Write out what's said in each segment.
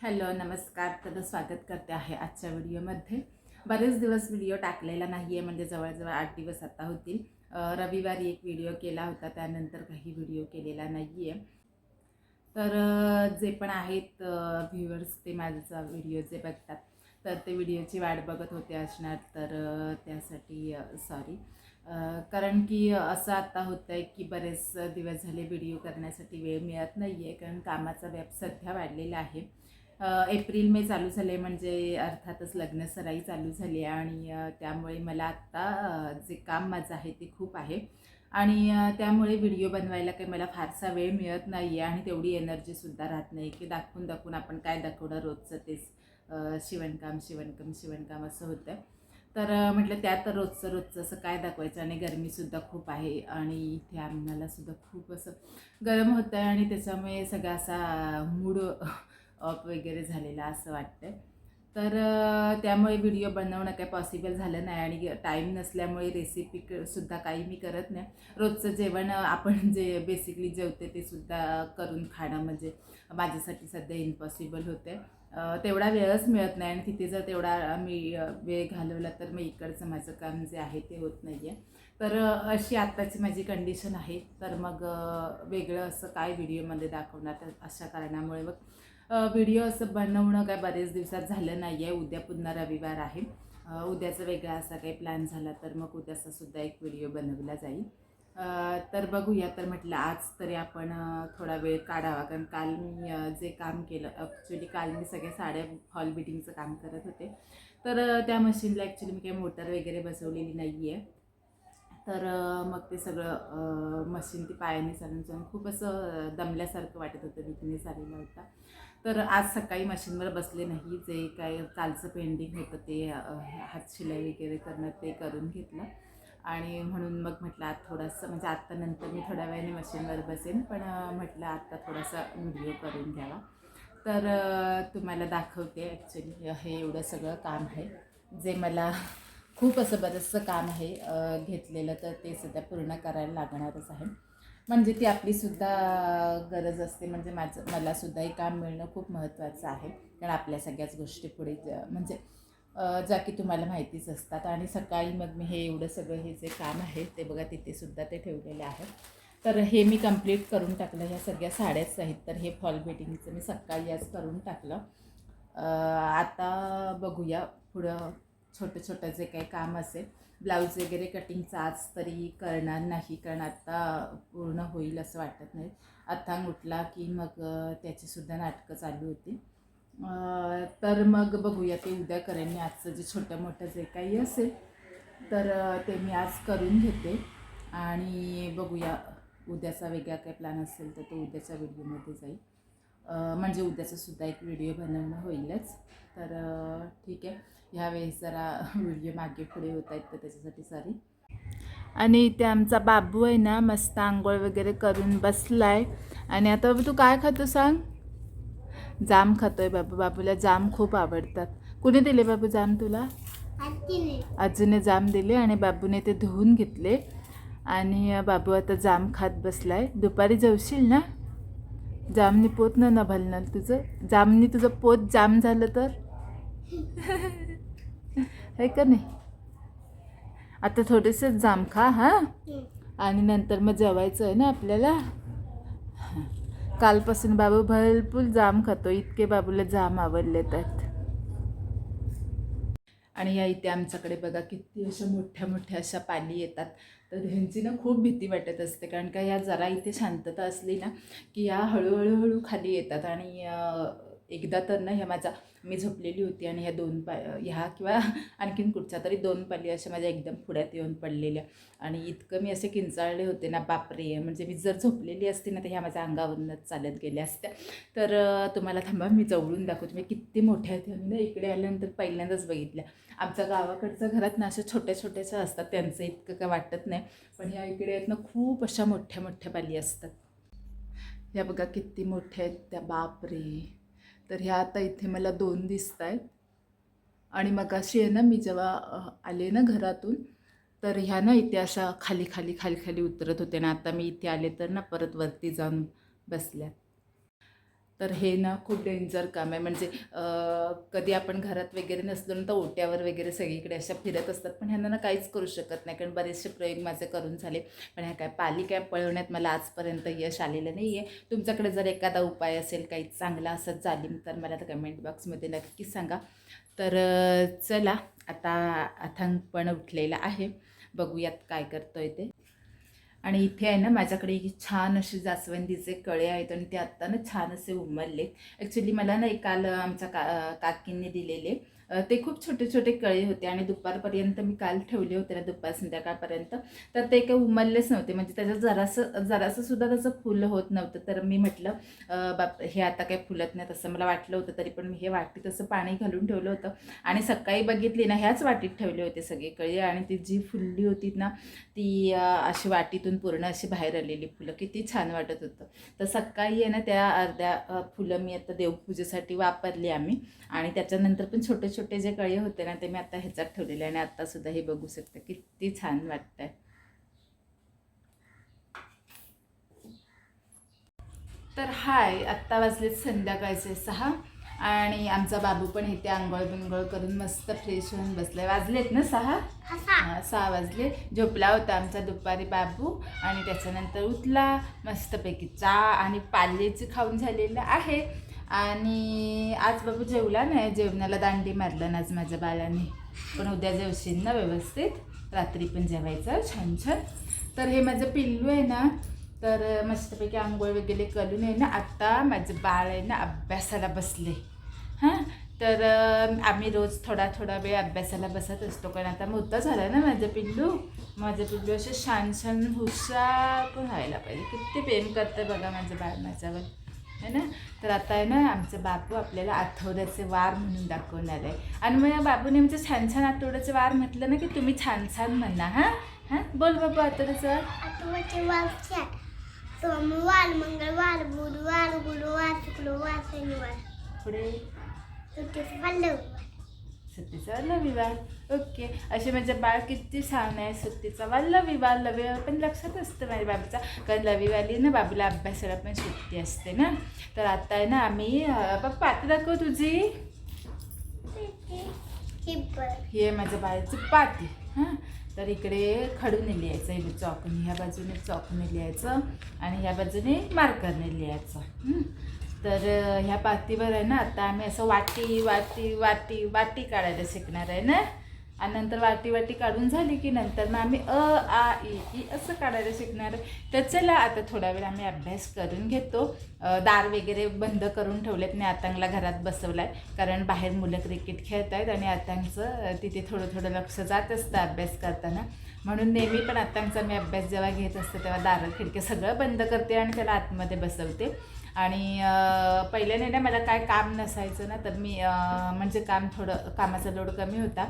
Hello नमस्कार. तर स्वागत करते आहे आजच्या व्हिडिओमध्ये. बरेच दिवस व्हिडिओ टाकलेला नाही आहे म्हणजे जवळजवळ आठ दिवस आता होतील. रविवारी एक व्हिडिओ केला होता त्यानंतर काही व्हिडिओ केलेला नाही आहे तर जे पण आहेत व्ह्युअर्स ते माझा व्हिडिओ जे बघतात तर ते व्हिडिओची वाट बघत होते असणार तर त्यासाठी सॉरी कारण की असं आता होतं आहे की बरेच दिवस झाले व्हिडिओ करण्यासाठी वेळ मिळत नाही आहे कारण कामाचा व्याप सध्या वाढलेला आहे. एप्रिल मे चालू झाले म्हणजे अर्थातच लग्नसराई चालू झाली आहे आणि त्यामुळे मला आत्ता जे काम माझं आहे ते खूप आहे. आणि त्यामुळे व्हिडिओ बनवायला काही मला फारसा वेळ मिळत नाही आहे आणि तेवढी एनर्जीसुद्धा राहत नाही की दाखवून दाखवून आपण काय दाखवणार रोजचं तेच शिवणकाम शिवणकाम शिवणकाम असं होतं. तर म्हटलं त्यात रोजचं रोजचं असं काय दाखवायचं आणि गरमीसुद्धा खूप आहे आणि इथे आम्हालासुद्धा खूप असं गरम होतं आहे आणि त्याच्यामुळे सगळा असा मूड अप वगैरे झालेला असं वाटतं तर त्यामुळे व्हिडिओ बनवणं काही पॉसिबल झालं नाही आणि टाईम नसल्यामुळे रेसिपी सुद्धा काही मी करत नाही. रोजचं जेवण आपण जे बेसिकली जेवते ते सुद्धा करून खाणं म्हणजे माझ्यासाठी सध्या इम्पॉसिबल होते तेवढा वेळच मिळत नाही आणि तिथे जर तेवढा मी वेळ घालवला तर मग इकडचं माझं काम जे आहे ते होत नाही आहे तर अशी आत्ताची माझी कंडिशन आहे. तर मग वेगळं असं काय व्हिडिओमध्ये दाखवणार तर अशा कारणामुळे मग व्हिडिओ असं बनवणं काय बरेच दिवसात झालं नाही आहे उद्या पुन्हा रविवार आहे. उद्याचा वेगळा असा काही प्लॅन झाला तर मग उद्याचा सुद्धा एक व्हिडिओ बनवला जाईल. तर बघूया. तर म्हटलं आज तरी आपण थोडा वेळ काढावा. कारण काल मी जे काम केलं ॲक्च्युली काल मी सगळ्या साड्या हॉल बिटिंगचं काम करत होते. तर त्या मशीनला ॲक्च्युली मी काही मोटर वगैरे बसवलेली नाही आहे तर मग ते सगळं मशीन ती पायाने चालून चालून खूप असं दमल्यासारखं वाटत होतं विकनेस आलेला होता तर आज सकाळी मशीनवर बसले नाही जे काय कालचं पेंडिंग होतं ते हात शिलाई वगैरे करणं ते करून घेतलं. आणि म्हणून मग म्हटलं आज थोडंसं म्हणजे आत्ता नंतर मी थोड्या वेळाने मशीनवर बसेन पण म्हटलं आत्ता थोडासा व्हिडिओ करून घ्यावा. तर तुम्हाला दाखवते ॲक्च्युली हे एवढं सगळं काम आहे. जे मला खूप असं बरंचसं काम आहे घेतलेलं तर ते सध्या पूर्ण करायला लागणारच आहे. म्हणजे ती आपलीसुद्धा गरज असते. म्हणजे माझं मलासुद्धा हे काम मिळणं खूप महत्त्वाचं आहे. कारण आपल्या सगळ्याच गोष्टी पुढे ज- म्हणजे ज्या की तुम्हाला माहितीच असतात. आणि सकाळी मग मी हे एवढं सगळं हे जे काम आहे ते बघा तिथेसुद्धा ते ठेवलेले आहे. तर हे मी कंप्लीट करून टाकलं. ह्या सगळ्या साड्याच आहेत. तर हे फॉल बेटिंगचं मी सकाळी आज करून टाकलं. आता बघूया पुढं छोटं छोटं जे काही काम असेल ब्लाऊज वगैरे कटिंगचं आज तरी करणार नाही कारण आत्ता पूर्ण होईल असं वाटत नाही. आत्ता उठला की मग त्याचीसुद्धा नाटकं चालू होती तर मग बघूया ते उद्या करेन मी आजचं जे छोटं मोठं जे काही असेल तर ते मी आज करून घेते. आणि बघूया उद्याचा वेगळा काही प्लॅन असेल तर तो उद्याच्या व्हिडिओमध्ये जाईल. म्हणजे उद्याचा सुद्धा एक व्हिडिओ बनवणं होईलच. तर ठीक आहे. ह्यावेळेस जरा व्हिडिओ मागे पुढे होत आहेत तर त्याच्यासाठी सॉरी आणि इथे आमचा बाबू आहे ना मस्त आंघोळ वगैरे करून बसलाय. आणि आता बाबू तू काय खातो सांग? जाम खातोय बाबू. बाबूला जाम खूप आवडतात. कुणी दिले बाबू जाम तुला? आजीने जाम दिले आणि बाबूने ते धुवून घेतले. आणि बाबू आता जाम खात बसलाय. दुपारी जेवशील ना? जामनी पोत ना ना भलणार तुझं? जामनी तुझं पोत जाम झालं तर? आहे का नाही? आता थोडेसे जाम खा हां? आणि नंतर मग जेवायचं आहे ना आपल्याला? कालपासून बाबू भरपूर जाम खातो. इतके बाबूला जाम आवडले आहेत आणि या इथे आमच्याकडे बघा किती अशा मोठ्या मोठ्या अशा पाली येतात. तर ह्यांची ना खूप भीती वाटत असते. कारण का या जरा इथे शांतता असली ना की या हळूहळूहळू खाली येतात. आणि एकदा तर ना ह्या माझा मी झोपलेली होती आणि ह्या दोन पा ह्या किंवा आणखीन कुठच्या तरी दोन पाली अशा माझ्या एकदम पुढ्यात येऊन पडलेल्या. आणि इतकं मी असे किंचाळले होते ना बापरे म्हणजे मी जर झोपलेली असते ना तर ह्या माझ्या अंगावरूनच चालत गेल्या असत्या. तर तुम्हाला थांबा मी जवळून दाखवते. मी किती मोठ्या आहेत इकडे आल्यानंतर पहिल्यांदाच बघितल्या. आमच्या गावाकडच्या घरात ना अशा छोट्या छोट्याशा असतात त्यांचं इतकं काय वाटत नाही. पण ह्या इकडे आहेत ना खूप अशा मोठ्या मोठ्या पाली असतात. ह्या बघा किती मोठ्या आहेत त्या बापरे. तर ह्या आता इथे मला दोन दिसत आहेत आणि मग अशी आहे ना मी जेव्हा आले ना घरातून तर ह्या ना इथे अशा खाली खाली खाली खाली उतरत होते. ना आता मी इथे आले तर ना परत वरती जाऊन बसल्या तर हे ना खूप डेंजर काम आहे. म्हणजे कधी आपण घरात वगैरे नसलो ना तर ओट्यावर वगैरे सगळीकडे अशा फिरत असतात. पण ह्यांना ना काहीच करू शकत नाही. कारण बरेचसे प्रयोग माझे करून झाले. पण ह्या काय पाली काय पळवण्यात मला आजपर्यंत यश आलेलं नाही आहे तुमच्याकडे जर एखादा उपाय असेल काही चांगला असं जालीम तर मला तर कमेंट बॉक्समध्ये नक्कीच सांगा. तर चला आता अथांग पण उठलेला आहे. बघूयात काय करतोय ते. आणि इथे आहे ना माझ्याकडे छान असे जास्वंदीचे कळे आहेत आणि ते आत्ता ना छान असे उमलले ॲक्च्युली मला ना एक काल आमच्या का काकींनी दिलेले. ते खूप छोटे छोटे कळे होते आणि दुपारपर्यंत मी काल ठेवले होते ना दुपार संध्याकाळपर्यंत तर ते काही उमललेच नव्हते. म्हणजे त्याचं जरासं जरासं सुद्धा त्याचं फुलं होत नव्हतं. तर मी म्हटलं बाप हे आता काही फुलत नाही. तसं मला वाटलं होतं तरी पण मी हे वाटीत असं पाणी घालून ठेवलं होतं. आणि सकाळी बघितली ना ह्याच वाटीत ठेवले होते सगळे कळे. आणि ती जी फुलली होती ना ती अशी वाटीतून पूर्ण अशी बाहेर आलेली फुलं. किती छान वाटत होतं. तर सकाळी आहे ना त्या अर्ध्या फुलं मी आता देवपूजेसाठी वापरली आम्ही. आणि त्याच्यानंतर पण छोटे छोटे जे कळे होते ना ते मी आता ह्याच्यात ठेवलेले आणि आत्तासुद्धा हे बघू शकते. किती छान वाटतंय. तर हाय आत्ता वाजलेत संध्याकाळचे सहा आणि आमचा बाबू पण इथे आंघोळ बिंगोळ करून मस्त फ्रेश होऊन बसलाय. वाजलेत ना सहा? सहा. वाजले. झोपला होता आमचा दुपारी बाबू आणि त्याच्यानंतर उठला. मस्तपैकी चहा आणि पाल्याचं खाऊन झालेलं आहे. आणि आज बाबू जेवला नाही जेवणाला दांडी मारलं ना आज माझ्या बाळाने. पण उद्या जेवशील ना व्यवस्थित? रात्री पण जेवायचं छान छान. तर हे माझं पिल्लू आहे ना तर मस्तपैकी आंघोळ वगैरे करून आहे ना आत्ता माझं बाळ आहे ना अभ्यासाला बसले. हां? तर आम्ही रोज थोडा थोडा वेळ अभ्यासाला बसत असतो कारण आता मोठं झालं ना माझं पिल्लू. माझं पिल्लू असे छान छान हुशार पण व्हायला पाहिजे. किती प्रेम करतं बघा माझं बाळ माझ्यावर. है ना? तर आता आहे ना आमचं बाबू आपल्याला आठवड्याचे वार म्हणून दाखवणार आहे. आणि मग बाबूने आमचं छान छान आठवड्याचे वार म्हटलं ना की तुम्ही छान छान म्हणा हां? हां? बोल बाबू आठवड्याचं. वार आठवड्याचे वार चार सोमवार मंगळवार बुधवार गुरुवार शुक्रवार शनिवार. पुढे. सुट्टीचे पालव सुट्टीचा ओके. असे माझे बाळ किती छान आहे सुट्टीचा वार विवाह लवीवर पण लक्षात असतं माझ्या बाबूचा. कारण लवीवाली ना बाबूला अभ्यासाला पण सुट्टी असते ना. तर आता आहे ना आम्ही पप्पा आता दाखव तुझी. हे माझ्या बाळाची पाती. हां? तर इकडे खडूने लिहायचं हे चॉकने. ह्या बाजूने चॉकने लिहायचं आणि ह्या बाजूने मार्करने लिहायचं. तर ह्या पातीवर आहे ना आता आम्ही असं वाटी वाटी वाटी वाटी काढायला शिकणार आहे ना? आणि नंतर वाटी वाटी काढून झाली की नंतर मग आम्ही अ आ इ ई असं काढायला शिकणार. आहे तर चला आता थोडा वेळ आम्ही अभ्यास करून घेतो. दार वगैरे बंद करून ठेवलेत. मी आतांगला घरात बसवला आहे कारण बाहेर मुलं क्रिकेट खेळत आहेत आणि आतांचं तिथे थोडं थोडं लक्ष जात असतं अभ्यास करताना. म्हणून नेहमी पण आत्तांचा मी अभ्यास जेव्हा घेत असते तेव्हा दारं खिडक्या सगळं बंद करते आणि त्याला आतमध्ये बसवते. आणि अ, पहिल्याने ना मला काय काम नसायचं ना तर मी म्हणजे काम थोडं कामाचा लोड कमी होता.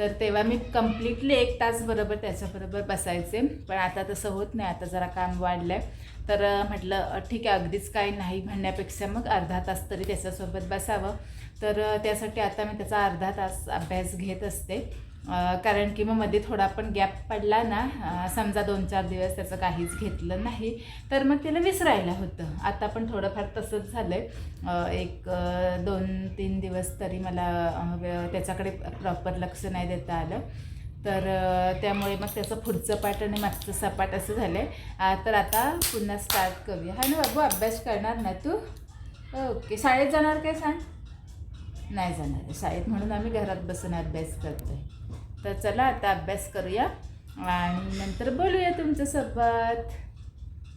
तर तेव्हा मी कम्प्लिटली एक तास बरोबर त्याच्याबरोबर बसायचे. पण आता तसं होत नाही आता जरा काम वाढलं आहे तर म्हटलं ठीक आहे अगदीच काही नाही म्हणण्यापेक्षा मग अर्धा तास तरी त्याच्यासोबत बसावं. तर त्यासाठी आता मी त्याचा अर्धा तास अभ्यास घेत असते. कारण की मग मध्ये थोडा पण गॅप पडला ना समजा दोन चार दिवस त्याचं काहीच घेतलं नाही तर मग त्याला विसरायला होतं. आता पण थोडंफार तसंच झालं आहे एक दोन तीन दिवस तरी मला त्याच्याकडे प्रॉपर लक्ष नाही देता आलं. तर त्यामुळे मग त्याचं पुढचं पाठ आणि मागचं सपाट असं झालं आहे तर आता पुन्हा स्टार्ट करूया. हा ना बाबू अभ्यास करणार ना तू? ओके. शाळेत जाणार काय सांग? नाही जाणार आहे. शाळेत म्हणून आम्ही घरात बसून अभ्यास करतोय. तर चला आता अभ्यास करूया आणि नंतर बोलूया तुमच्यासोबत.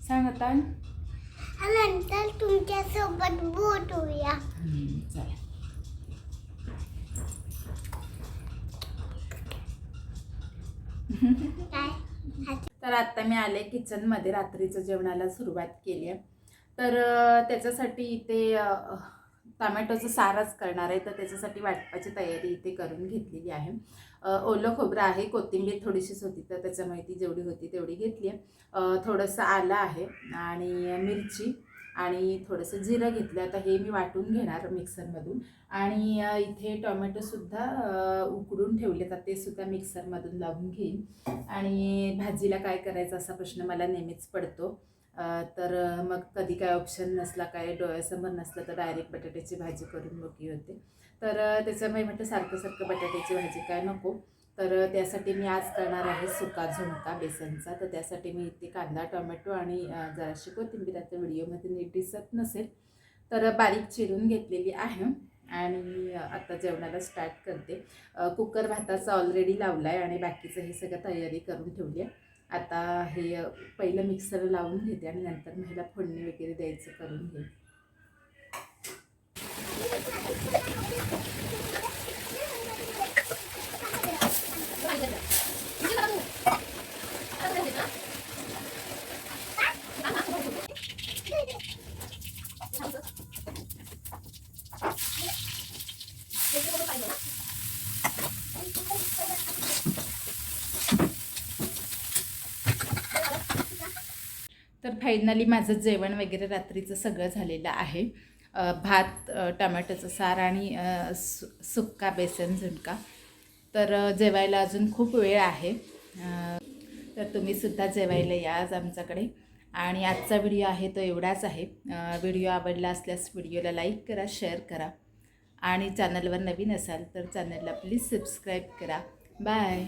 सांग आता नंतर तुमच्यासोबत बोट होऊया हम्म, चला. तर आत्ता मी आले किचनमध्ये रात्रीचं जेवणाला सुरुवात केली आहे. तर त्याच्यासाठी इथे टमॅटोचं सारच करणार आहे तर त्याच्यासाठी वाटपाची तयारी इथे करून घेतलेली आहे. ओलं खोबरं आहे कोथिंबीर थोडीशीच होती तर त्याच्यामुळे ती जेवढी होती तेवढी घेतली आहे. थोडंसं आलं आहे आणि मिरची आणि थोडंसं जिरं घेतलं आता हे मी वाटून घेणार मिक्सरमधून. आणि इथे टोमॅटोसुद्धा उकडून ठेवले तर ते सुद्धा मिक्सरमधून लावून घेईन. आणि भाजीला काय करायचं असा प्रश्न मला नेहमीच पडतो. तर मग कधी काय ऑप्शन नसला काय डोळ्यासमोर नसलं तर डायरेक्ट बटाट्याची भाजी करून मोकळी होते. तर त्याच्यामुळे म्हटलं सारखं सारखं बटाट्याची भाजी काय नको. तर त्यासाठी मी आज करणार आहे सुका झुणका बेसनचा. तर त्यासाठी मी इथे कांदा टोमॅटो आणि जराशी कोथिंबीर. आता व्हिडिओमध्ये नीट दिसत नसेल. तर बारीक चिरून घेतलेली आहे आणि आता जेवणाला स्टार्ट करते. कुकर भाताचा ऑलरेडी लावला आहे आणि बाकीचं हे सगळं तयारी करून ठेवली आहे. आता हे पहिलं मिक्सर लावून घेते आणि नंतर मग ह्याला फोडणी वगैरे द्यायचं करून घेते. फायनली माझं जेवण वगैरे रात्रीचं सगळं झालेलं आहे. भात टमॅटोचं सार आणि सु सुक्का बेसन झुणका. तर जेवायला अजून खूप वेळ आहे. तर तुम्हीसुद्धा जेवायला या आज आमच्याकडे. आणि आजचा व्हिडिओ आहे तो एवढाच आहे. व्हिडिओ आवडला असल्यास व्हिडिओला लाईक करा शेअर करा. आणि चॅनलवर नवीन असाल तर चॅनलला प्लीज सबस्क्राईब करा. बाय.